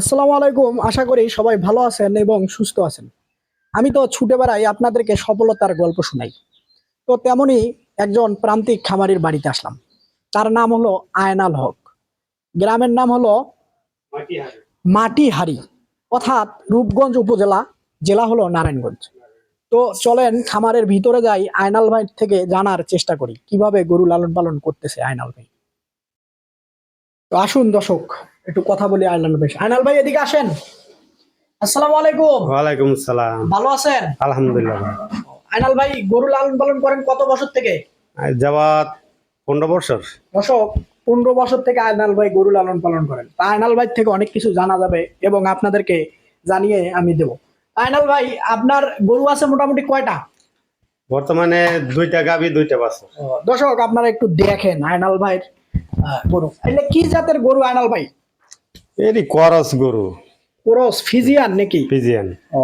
আসসালামু আলাইকুম, আশা করি সবাই ভালো আছেন এবং সুস্থ আছেন। আমি তো ছুটে বেড়াই আপনাদেরকে সফলতার গল্প শোনাই। তো তেমনি একজন প্রান্তিক খামারির বাড়িতে আসলাম। তার নাম হলো আয়নাল হক। গ্রামের নাম হলো মাটিহারি। অর্থাৎ রূপগঞ্জ উপজেলা, জেলা হলো নারায়ণগঞ্জ। তো চলেন খামারের ভিতরে যাই, আয়নাল ভাই থেকে জানার চেষ্টা করি। কীভাবে গরু লালন পালন করতেছে আয়নাল ভাই? তো আসুন দর্শক একটু কথা বলি আয়নাল ভাই। আয়নাল ভাই এদিকে আসেন। আসসালামু আলাইকুম। ওয়ালাইকুম সালাম। ভালো আছেন? আলহামদুলিল্লাহ। আয়নাল ভাই গরু লালন পালন করেন কত বছর থেকে? যাওয়াত পনেরো বছর। দর্শক পনেরো বছর থেকে আয়নাল ভাই গরু লালন পালন করেন। তা আয়নাল ভাই থেকে অনেক কিছু জানা যাবে এবং আপনাদেরকে জানিয়ে আমি দেব। আয়নাল ভাই আপনার গরু আছে মোটামুটি কয়টা? বর্তমানে দুইটা গাবি দুইটা বাছুর। দর্শক আপনারা একটু দেখেন আয়নাল ভাইয়ের গরু। এটা কি জাতের গরু আয়নাল ভাই? এরই করস গরু। ক্রস ফিজিয়ান নাকি? পিজিয়ান ও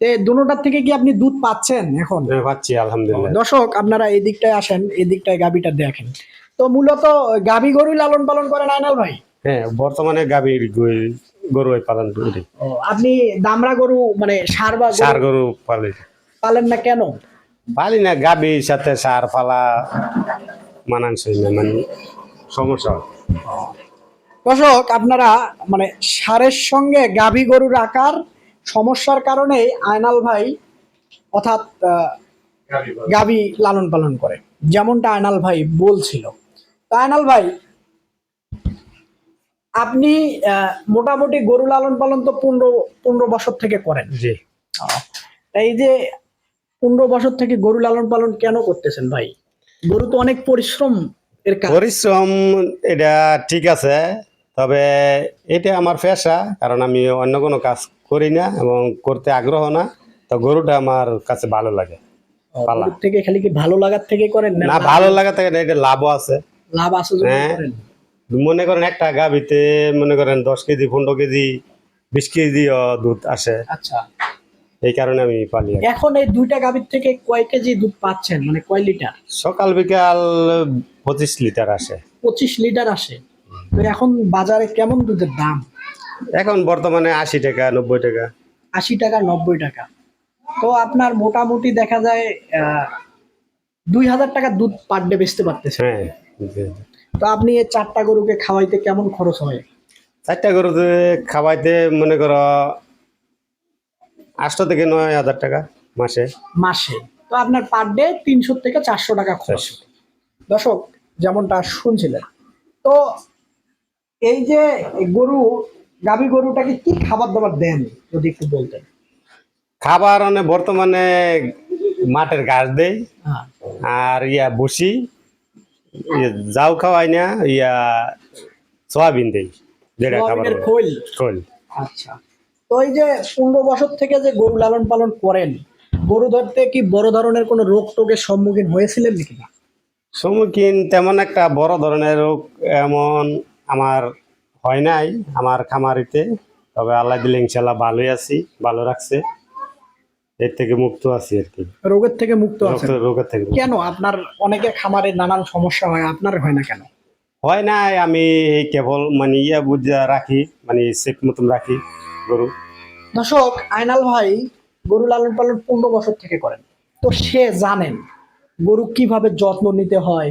এ দুটার থেকে কি আপনি দুধ পাচ্ছেন এখন? পাচ্ছি আলহামদুলিল্লাহ। দর্শক আপনারা এই দিকটায় আসেন এই দিকটায় গাবিটা দেখেন। তো মূলত গাবি গরু লালন পালন করেন আয়নাল ভাই? হ্যাঁ বর্তমানে গাবির গরু পালন করি। ও, আপনি দামরা গরু মানে সার বা সার গরু পালি। পালেন না কেন? পালি না গাবির সাথে সার পালা মানানসই না মানে সমস্যা। দর্শক আপনারা মানে সারের সঙ্গে গাভী গরু রাখার সমস্যার কারণে আয়নাল ভাই অর্থাৎ গাভী লালন পালন করে। যেমনটা আয়নাল ভাই বলছিল। তো আয়নাল ভাই আপনি মোটামুটি গরু লালন পালন তো পনেরো পনেরো বছর থেকে করেন। জি। এই যে পনেরো বছর থেকে গরু লালন পালন কেন করতেছেন ভাই? গরু তো অনেক পরিশ্রম এর পরিশ্রম এটা ঠিক আছে। তবে এটা আমার পেশা কারণ আমি অন্য কোনো কাজ করি না এবং করতে আগ্রহ না। তো গরুটা আমার কাছে ভালো লাগে পালা। থেকে খালি কি ভালো লাগার থেকে করেন না? ভালো লাগা থেকে না, এটা লাভও আছে। লাভ আছে হ্যাঁ। মনে করেন একটা গাভিতে মনে করেন দশ কেজি পনেরো কেজি বিশ কেজি দুধ আসে। আচ্ছা। এই কারণে আমি পালি এখন এই দুইটা গাভীর থেকে কয় কেজি দুধ পাচ্ছেন? মানে কয় লিটার? সকাল বিকাল পঁচিশ লিটার আসে। পঁচিশ লিটার আসে। তো এখন বাজারে কেমন দুধের দাম? এখন বর্তমানে আশি টাকা নব্বই টাকা। আশি টাকা নব্বই টাকা। তো আপনার মোটামুটি দেখা যায় দুই হাজার টাকা দুধ পার ডে বেচতে পারতেছে হ্যাঁ তো আপনি এই চারটা গরুকে খাওয়াইতে কেমন খরচ হয়? চারটা গরুতে খাওয়াইতে মনে করো আটশো থেকে নয় হাজার টাকা মাসে। মাসে। তো আপনার পার ডে তিনশো থেকে চারশো টাকা খরচ। দর্শক যেমনটা শুনছিলেন। তো এই যে গরু গাভী গরুটাকে কি খাবার দাবার দেন যদি একটু বলতেন? খাবার মানে বর্তমানে মাঠের ঘাস দেই হ্যাঁ। আর ইয়া বসি ইয়ে যাও খাওয়াই না ইয়া সয়াবিন দেই যেটা খাবার খোল? খোল। আচ্ছা। তো এই যে পনেরো বছর থেকে যে গরু লালন পালন করেন গরু ধরতে কি বড় ধরনের কোনো রোগ টোগের সম্মুখীন হয়েছিলেন নাকি না? সম্মুখীন তেমন একটা বড় ধরনের রোগ এমন আমার হয় নাই আমার খামারিতে তবে আল্লাহ দিলে ইনশাল্লাহ ভালোই আছি ভালো রাখছে। এর থেকে মুক্ত আছি আর কি। রোগের থেকে মুক্ত আছেন। রোগের থেকে কেন আপনার অনেকের খামারে নানান সমস্যা হয় আপনার হয় না কেন? হয় নাই আমি কেবল মানে ইয়া বুঝা রাখি মানে সেফ মতন রাখি গরু। দর্শক আয়নাল ভাই গরু লালন পালন পনেরো বছর থেকে করেন। তো সে জানেন গরু কীভাবে যত্ন নিতে হয়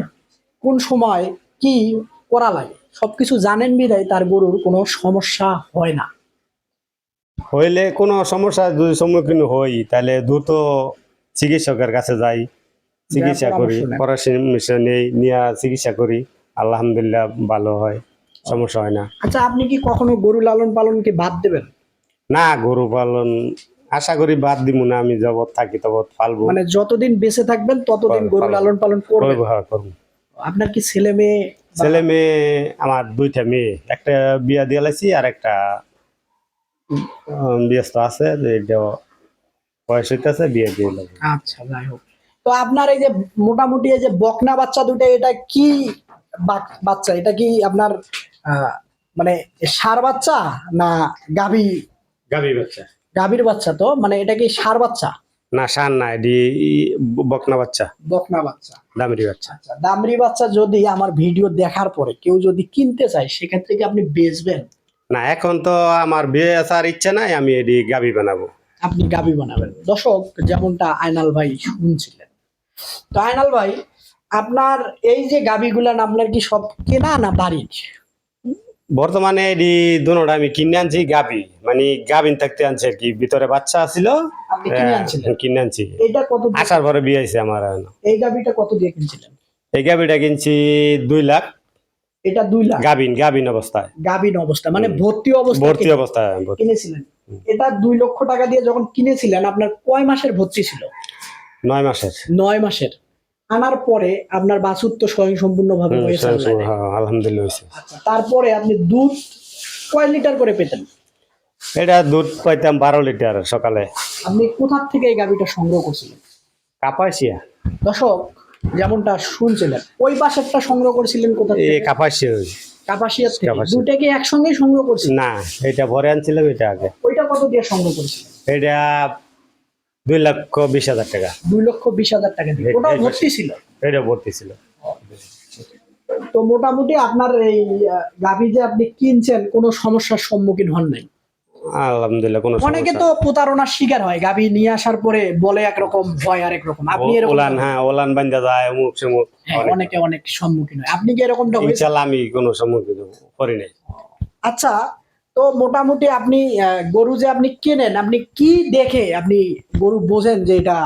কোন সময় কি করা লাগে। সবকিছু জানেন বিধায় তার গরুর কোনো সমস্যা হয় না। হইলে কোনো সমস্যা যদি সম্মুখীন হই তাহলে দ্রুত চিকিৎসকের কাছে যাই চিকিৎসা করি পরামর্শ নেই নিয়ে চিকিৎসা করি আলহামদুলিল্লাহ ভালো হয় সমস্যা হয় না। আচ্ছা আপনি কি কখনো গরু লালন পালন কি বাদ দেবেন? না গরু পালন আশা করি বাদ দিব না আমি জগৎ থাকি তবৎ পালবো। মানে যতদিন বেঁচে থাকবেন ততদিন গরু লালন পালন করবেন। করব হ্যাঁ করব। আপনার কি ছেলে মেয়ে ছেলে মেয়ে আমার দুইটা মেয়ে। একটা বিয়া দিয়ে লাইছি আর একটা ব্যস্ত আছে যে বয়স হইতেছে বিয়ে দিয়ে আচ্ছা যাই হোক। তো আপনার এই যে মোটামুটি এই যে বকনা বাচ্চা দুটো এটা কি বাচ্চা? এটা কি আপনার আহ, মানে সার বাচ্চা না গাভী? গাবি বাচ্চা। গাভীর বাচ্চা তো? মানে এটা কি সার বাচ্চা? না সার না এটি বকনা বাচ্চা। বকনা বাচ্চা। দামেরি বাচ্চা। আচ্ছা দামরি বাচ্চা যদি আমার ভিডিও দেখার পরে কেউ যদি কিনতে চায় সেক্ষেত্রে কি আপনি বেচবেন? না এখন তো আমার বিয়ে আসার ইচ্ছা নাই আমি এটি গাবি বানাবো। আপনি গাবি বানাবেন। দর্শক যেমনটা আয়নাল ভাই শুনছিলেন। তো আয়নাল ভাই আপনার এই যে গাবিগুলান আপনার কি সব কেনা না বাড়ির বর্তমানে এটি দুটা আমি কিনে আনছি গাবি মানে গাবিন থাকতে আনছি আর কি ভিতরে বাচ্চা ছিল আপনি কিনে আনছিলেন? কিনে আনছি। এটা কত আসার পরে বিয়ে হয়েছে আমার এই গাবিটা কত দিয়ে কিনছিলেন? এই গাবিটা কিনছি দুই লাখ। এটা দুই লাখ? গাবিন গাবিন অবস্থায়। গাবিন অবস্থা মানে ভর্তি অবস্থা ভর্তি অবস্থায় কিনেছিলেন। এটা দুই লক্ষ টাকা দিয়ে যখন কিনেছিলেন আপনার কয় মাসের ভর্তি ছিল? নয় মাসের। নয় মাসের। আনার পরে আপনার বাছুর তো স্বয়ং সম্পূর্ণ ভাবে হয়েছে হ্যাঁ, আলহামদুলিল্লাহ আচ্ছা তারপরে আপনি দুধ কয় লিটার করে পেতেন? এটা দুধ পাইতাম বারো লিটার সকালে। আপনি কোথার থেকে এই গাবিটা সংগ্রহ করছিলেন? কাপাসিয়া। দর্শক যেমনটা শুনছিলেন ওই পাশেরটা সংগ্রহ করেছিলেন কোথা এই থেকে? কাপাসিয়া। থেকে। কাপাসিয়া। দুটাকে একসঙ্গে সংগ্রহ করছিলেন? না এটা ভরে আনছিলাম এটা আগে। ওইটা কত দিয়ে সংগ্রহ করেছিলেন? এটা দুই লক্ষ বিশ হাজার টাকা। দুই লক্ষ বিশ হাজার টাকা দিয়ে। এই ভর্তি ছিল? এটা ভর্তি ছিল। তো মোটামুটি আপনার এই গাভী যে আপনি কিনছেন কোনো সমস্যার সম্মুখীন হন নাই? আলহামদুলিল্লাহ কোনো অনেকে তো প্রতারণার শিকার হয় গাভী নিয়ে আসার পরে বলে একরকম ভয় আরেক রকম আপনি এরকম ওলান হ্যাঁ ওলান বান্ধা যায় অমুক সমুক হ্যাঁ, অনেকে। অনেক সম্মুখীন হয়। আপনি কি এরকমটা হয়েছে? আমি কোনো সম্মুখীন করি নাই। আচ্ছা তো মোটামুটি আপনি গরু যে আপনি কেনেন আপনি কি দেখে আপনি গরু বোঝেন যে এটা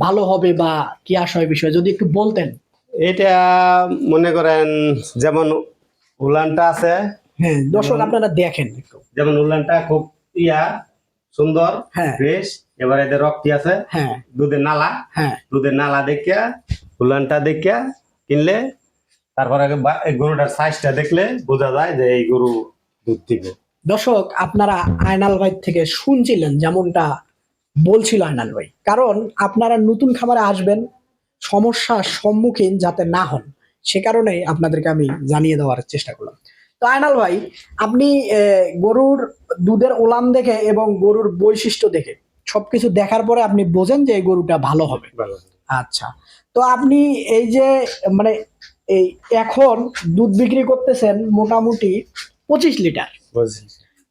ভালো হবে বা কি আশয় বিষয়? যদি একটু বলতেন। এটা মনে করেন যেমন উলানটা আছে হ্যাঁ দর্শক আপনারা দেখেন যেমন উলানটা খুব ইয়া সুন্দর হ্যাঁ। ফ্রেশ এবার এদের রক্তি আছে। হ্যাঁ। দুধের নালা। হ্যাঁ। দুধের নালা দেখিয়া উলানটা দেখিয়া কিনলে তারপরে গরুটার সাইজটা দেখলে বোঝা যায় যে এই গরু দুধ দিবে। দর্শক আপনারা আয়নাল ভাই থেকে শুনছিলেন যেমনটা বলছিল আয়নাল ভাই। কারণ আপনারা নতুন খামারে আসবেন সমস্যার সম্মুখীন যাতে না হন সে কারণে আপনাদেরকে আমি জানিয়ে দেওয়ার চেষ্টা করলাম। তো আয়নাল ভাই আপনি গরুর দুধের ওলান দেখে এবং গরুর বৈশিষ্ট্য দেখে সবকিছু দেখার পরে আপনি বোঝেন যে এই গরুটা ভালো হবে। আচ্ছা। তো আপনি এই যে মানে এই এখন দুধ বিক্রি করতেছেন মোটামুটি পঁচিশ লিটার।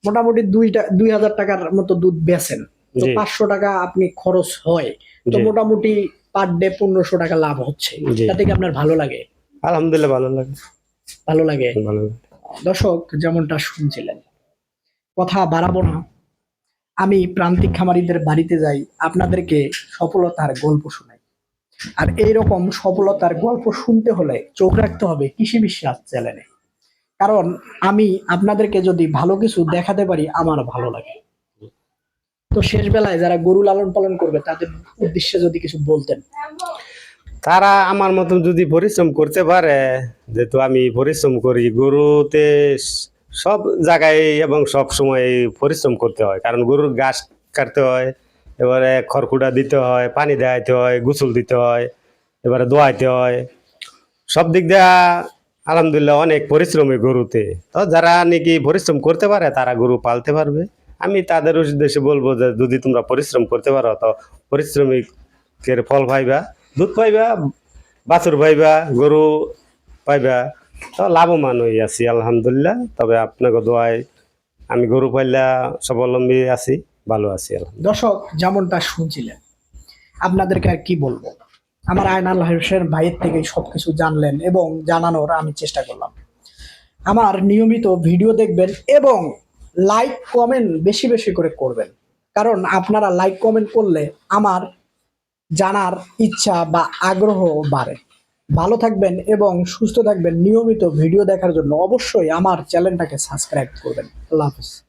মোটামুটি দুইটা দুই হাজার টাকার মতো দুধ বেচেন তো পাঁচশো টাকা আপনি খরচ হয়। তো মোটামুটি পার ডে পনেরোশো টাকা লাভ হচ্ছে। তাতে কি আপনার ভালো লাগে? আলহামদুলিল্লাহ ভালো লাগে। ভালো লাগে? ভালো লাগে। দর্শক, যেমনটা শুনছিলেন, কথা বাড়াবো না। আমি প্রান্তিক খামারিদের বাড়িতে যাই, আপনাদেরকে সফলতার গল্প শোনাই। আর এইরকম সফলতার গল্প শুনতে হলে চোখ রাখতে হবে কৃষি বিশ্বাস চ্যানেলে। কারণ আমি আপনাদেরকে যদি ভালো কিছু দেখাতে পারি, আমার ভালো লাগে। তো শেষ বেলায় যারা গরু লালন পালন করবে, তাদের উদ্দেশ্যে যদি কিছু বলতেন। তারা আমার মতন যদি পরিশ্রম করতে পারে, যেহেতু আমি পরিশ্রম করি, গরুতে সব জায়গায় এবং সব সময় পরিশ্রম করতে হয়। কারণ গরুর ঘাস কাটতে হয়, এবারে খড়কুটা দিতে হয়, পানি দেওয়াইতে হয়, গোসল দিতে হয়, এবারে দোয়াইতে হয়। সব দিক দিয়ে আলহামদুলিল্লাহ অনেক পরিশ্রমী গরুতে। তো যারা নাকি পরিশ্রম করতে পারে, তারা গরু পালতে পারবে। আমি তাদের উদ্দেশ্যে বলব যে, যদি তোমরা পরিশ্রম করতে পারো, তো পরিশ্রমিকের ফল পাইবা। দুধ পাইবা, বাছুর পাইবা, গরু পাইবা, তো লাভবান হয়ে আছি, আলহামদুলিল্লাহ। তবে আপনাকে দোয়ায় আমি গরু পাইলা স্বাবলম্বী আছি, ভালো আছি দর্শক, যেমনটা শুনছিলেন, আপনাদেরকে আর কি বলব? আমার আয়নাল হোসেন ভাইয়ের থেকে সব কিছু জানলেন এবং জানানোর আমি চেষ্টা করলাম। আমার নিয়মিত ভিডিও দেখবেন এবং লাইক, কমেন্ট বেশি বেশি করে করবেন। কারণ আপনারা লাইক, কমেন্ট করলে আমার জানার ইচ্ছা বা আগ্রহ বাড়ে। ভালো থাকবেন এবং সুস্থ থাকবেন নিয়মিত ভিডিও দেখার জন্য অবশ্যই আমার চ্যানেলটাকে সাবস্ক্রাইব করবেন। আল্লাহ হাফিজ।